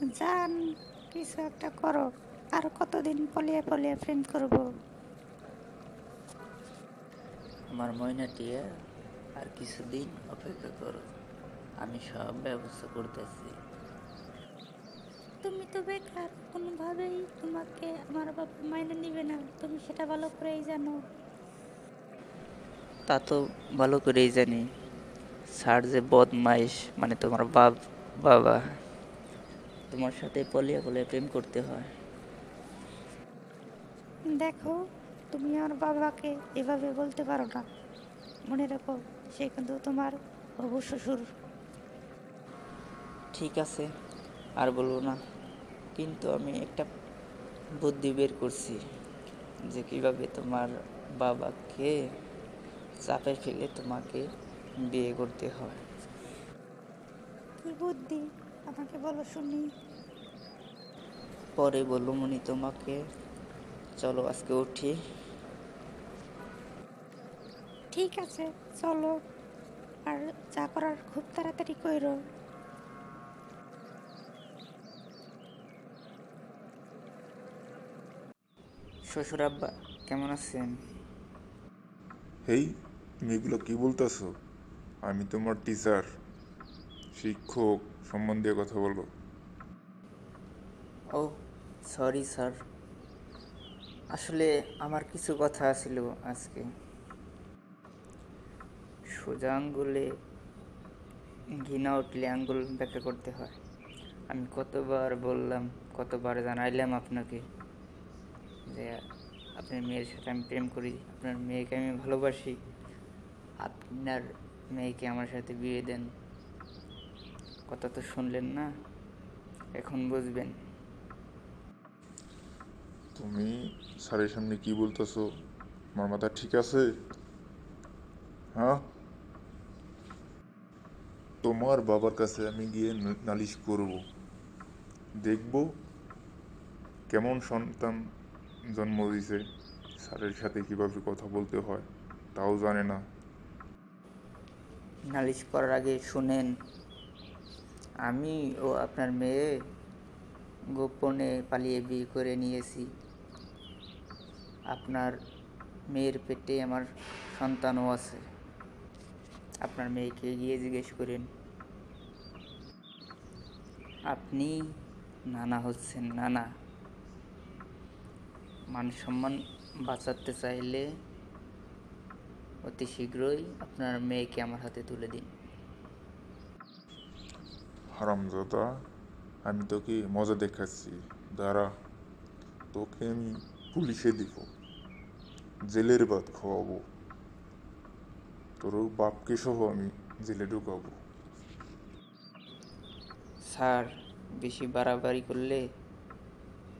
জান কিছু একটা করো। আর কতদিন পলিয়ে পলিয়ে প্রেম করব? আমার ময়নাটিয়া আর কিছুদিন অপেক্ষা করো। আমি সব ব্যবস্থা করতেছি। তুমি তো বেকার কোনোভাবেই তোমাকে আমার বাবা মাইনে নিবে না। তুমি সেটা ভালো করেই জানো। তা তো ভালো করেই জানি। স্যার যে বদমাইশ মানে তোমার বাপ বাবা। তোমার সাথে পলিয়া পলিয়া প্রেম করতে হয়। দেখো তুমি আমার বাবাকে এভাবে বলতে পারো না। মনে রাখো সে কিন্তু তোমার হবু শ্বশুর। ঠিক আছে আর বলব না। কিন্তু আমি একটা বুদ্ধি বের করছি যে কীভাবে তোমার বাবাকে চাপে ফেলে তোমাকে বিয়ে করতে হয়। কি বুদ্ধি? আমাকে বলো শুনি। পরে বলল মনি তোমাকে। চলো আজকে উঠি। ঠিক আছে চলো। আর যা করার খুব তাড়াতাড়ি কইরো। শ্বশুর আব্বা কেমন আছেন? হেই তুমি এগুলো কি বলতেছো? আমি তোমার টিচার শিক্ষক সম্বন্ধে কথা বলো ও সরি স্যার আসলে আমার কিছু কথা ছিল আজকে। সোজা আঙ্গুলে ঘৃণা উঠলে আঙ্গুল ব্যাখ্যা করতে হয়। আমি কতবার বললাম, কতবার জানাইলাম আপনাকে যে আপনার মেয়ের সাথে আমি প্রেম করি, আপনার মেয়েকে আমি ভালোবাসি, আপনার মেয়েকে আমার সাথে বিয়ে দেন। কথা তো শুনলেন না, এখন বুঝবেন। তুমি স্যারের সামনে কি বলতেছো? আমার মাথা ঠিক আছে? হ্যাঁ? তোমার বাবার কাছে আমি গিয়ে নালিশ করব। দেখব কেমন সন্তান জন্ম দিয়েছে, স্যারের সাথে কীভাবে কথা বলতে হয়, তাও জানে না। নালিশ করার আগে শুনেন, আমি ও আপনার মেয়ে গোপনে পালিয়ে বিয়ে করে নিয়েছি। আপনার মেয়ের পেটে আমার সন্তানও আছে। আপনার মেয়েকে গিয়ে জিজ্ঞেস করেন, আপনি নানা হচ্ছেন, নানা। মান সম্মান বাঁচাতে চাইলে অতি শীঘ্রই আপনার মেয়েকে আমার হাতে তুলে দিন। হারামজাদা আমি তোকে মজা দেখাচ্ছি। দাঁড়া, তোকে আমি পুলিশে দিব। জেলের ভাত খাওয়াবো। তোর বাপকে সহ আমি জেলে ঢুকাবো। স্যার, বেশি বাড়াবাড়ি করলে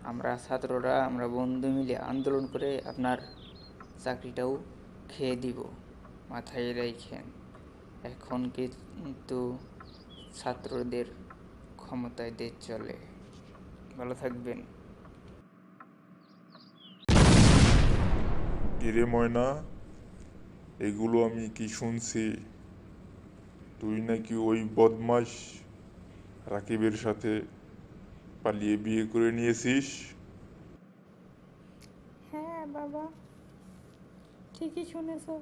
আমরা ছাত্ররা, আমরা বন্ধু মিলে আন্দোলন করে আপনার চাকরিটাও খেয়ে দিব, মাথায় রেখেন এখন কিন্তু ছাত্রদের ক্ষমতায় দেশ চলে। ভালো থাকবেন। কিরে ময়না এগুলো আমি কি শুনছি? তুই নাকি ওই বদমাস রাকিবের সাথে পালিয়ে বিয়ে করে নিয়েছিস? হ্যাঁ বাবা ঠিকই শুনেছো।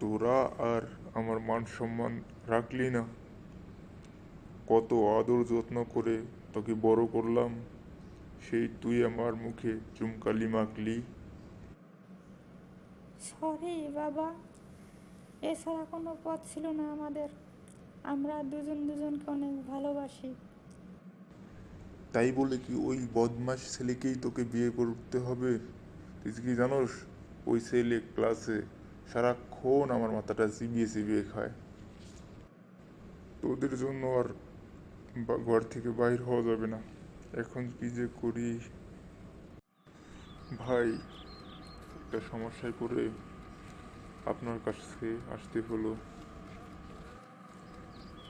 তোরা আর আমার মান সম্মান রাখলি না। কত আদর যত্ন করে তোকে বড় করলাম। সেই তুই আমার মুখে চুমকালি মাখলি। সরি বাবা এছাড়া কোনো পথ ছিল না আমাদের। আমরা দুজন দুজনকে অনেক ভালোবাসি। তাই বলে কি ওই বদমাস ছেলেকেই তোকে বিয়ে করতে হবে? তুই কি জানোস ওই ছেলে ক্লাসে সারাক্ষণ আমার মাথাটা চিবিয়ে চিবিয়ে খায়। তোদের জন্য আর ঘর থেকে বাইর হওয়া যাবে না। এখন কি যে করি? ভাই, একটা সমস্যায় পড়ে আপনার কাছে আসতে হলো।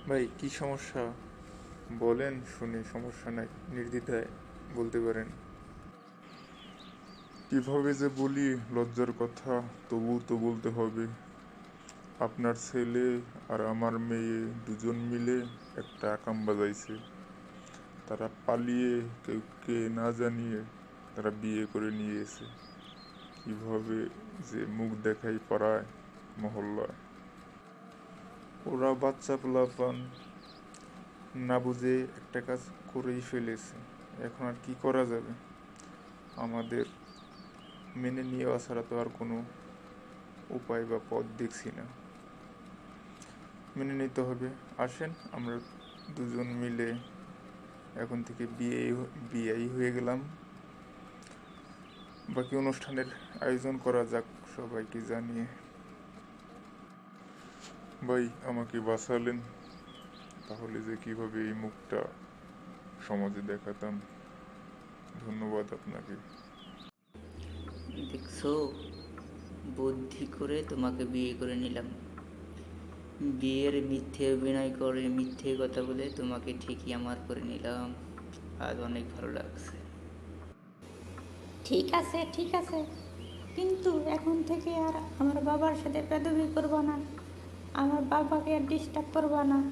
ভাই, কি সমস্যা? বলেন শুনে, সমস্যা নাই, নির্দ্বিধায় বলতে পারেন। কীভাবে যে বলি, লজ্জার কথা তবু তো বলতে হবে। আপনার ছেলে আর আমার মেয়ে দুজন মিলে একটা আকাম বাজাইছে। তারা পালিয়ে কেউকে না জানিয়ে তারা বিয়ে করে নিয়ে এসে কীভাবে যে মুখ দেখাই পড়ায়, মহল্লায়। ওরা বাচ্চা পোলাপান না বুঝে একটা কাজ করেই ফেলেছে। এখন আর কি করা যাবে? আমাদের মেনে নেওয়া ছাড়া তো আর কোনো উপায় বা পথ দেখছি না। মেনে নিতে হবে। আসেন, আমরা দুজন মিলে এখন থেকে বিয়ে বিয়েই হয়ে গেলাম। বাকি অনুষ্ঠানের আয়োজন করা যাক, সবাইকে জানিয়ে। ভাই, আমাকে বাঁচালেন। তাহলে যে কীভাবে এই মুখটা সমাজে দেখাতাম। ধন্যবাদ আপনাকে। দেখছ? বুদ্ধি করে তোমাকে বিয়ে করে নিলাম। বিয়ের মিথ্যে অভিনয় করে মিথ্যে কথা বলে তোমাকে ঠিকই আমার করে নিলাম। আজ অনেক ভালো লাগছে। ঠিক আছে ঠিক আছে। কিন্তু এখন থেকে আর আমার বাবার সাথে বেদবি করব না। আমার বাবাকে আর ডিস্টার্ব করব না।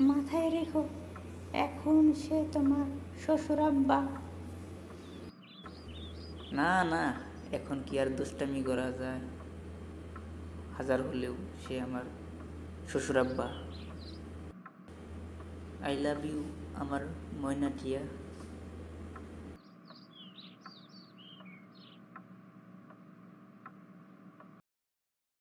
মাথায় রেখো এখন সে তোমার শ্বশুর আব্বা। না না এখন কি আর দুষ্টামি করা যায়? হাজার হলেও সে আমার শ্বশুর আব্বা আই লাভ ইউ আমার ময়না টিয়া।